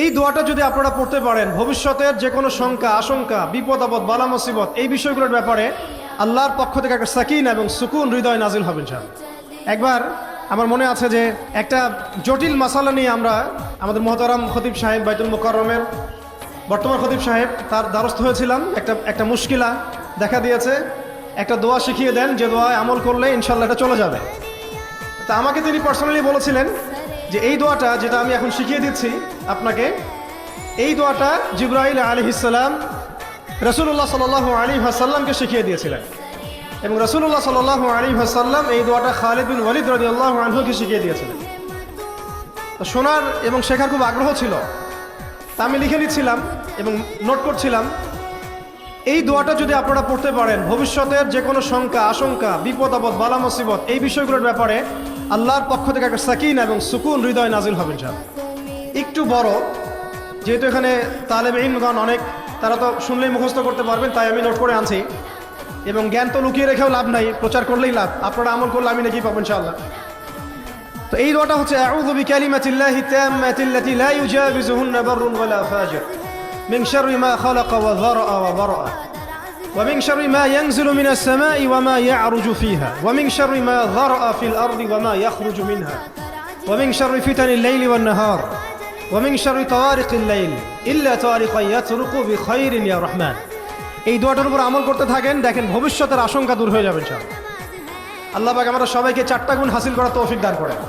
এই দোয়াটা যদি আপনারা পড়তে পারেন, ভবিষ্যতের যে কোনো শঙ্কা, আশঙ্কা, বিপদ, আপদ, বালা, মুসিবত, এই বিষয়গুলোর ব্যাপারে আল্লাহর পক্ষ থেকে একটা সাকিন এবং সুকুন হৃদয় নাজিল হবে ইনশাআল্লাহ। একবার আমার মনে আছে যে একটা জটিল মাসালা নিয়ে আমরা আমাদের মহতারাম খতিব সাহেব বাইতুল মোকরমের বর্তমান খতিব সাহেব, তার দ্বারস্থ হয়েছিলাম। একটা একটা মুশকিলা দেখা দিয়েছে। একটা দোয়া শিখিয়ে দেন, যে দোয়ায় আমল করলে ইনশাল্লাহ এটা চলে যাবে। তা আমাকে তিনি পার্সোনালি বলেছিলেন যে এই দোয়াটা যেটা আমি এখন শিখিয়ে দিচ্ছি আপনাকে, এই দোয়াটা জিব্রাহিল আলী ইসাল্লাম রসুল্লাহ সাল আলী হাসাল্লামকে শিখিয়ে দিয়েছিলেন। এবং রসুল্লাহ সাল আলী হাসাল্লাম এই দোয়াটা খালিদ বিন ওয়ালিদ রদি আল্লাহ আনহুকে শিখিয়ে দিয়েছিলেন। শোনার এবং শেখার খুব আগ্রহ ছিল। তা আমি লিখে নিচ্ছিলাম এবং নোট করছিলাম। এই দোয়াটা যদি আপনারা পড়তে পারেন, ভবিষ্যতের যে কোনো শঙ্কা, আশঙ্কা, বিপদ, আপদ, বালা, মুসিবত এই বিষয়গুলোর ব্যাপারে আল্লাহর পক্ষ থেকে একটা সাকিন এবং সুকুন হৃদয় নাজিল হবে যা একটু বড়, যেহেতু এখানে তালেব ইনগণ অনেক, তারা তো শুনলেই মুখস্থ করতে পারবেন, তাই আমি নোট করে আনছি। এবং জ্ঞান তো লুকিয়ে রেখেও লাভ নাই, প্রচার করলেই লাভ। আপনারা আমল করলে আমি নাকি পাবেন ইনশাআল্লাহ। তো এই দোয়াটা হচ্ছে, আউযু বিকালিমাতিল্লাহি তাম্মাতিল্লাতি লা ইউজাবিজুহুন্না বাররুন ওয়ালা ফাজির মিন শাররি মা খালাক ওয়া যারা ওয়া বারা ومن شر ما ينزل من السماء وما يعرج فيها ومن شر ما ذرأ في الأرض وما يخرج منها ومن شر فتن الليل والنهار ومن شر طوارق الليل إلا طارقا يطرق بخير يا رحمن এই দোয়াটার উপর আমল করতে থাকেন দেখেন ভবিষ্যতের আশঙ্কা দূর হয়ে যাবে ইনশাআল্লাহ আল্লাহ পাক আমরা সবাইকে চারটা গুণ হাসিল করার তৌফিক দান করেন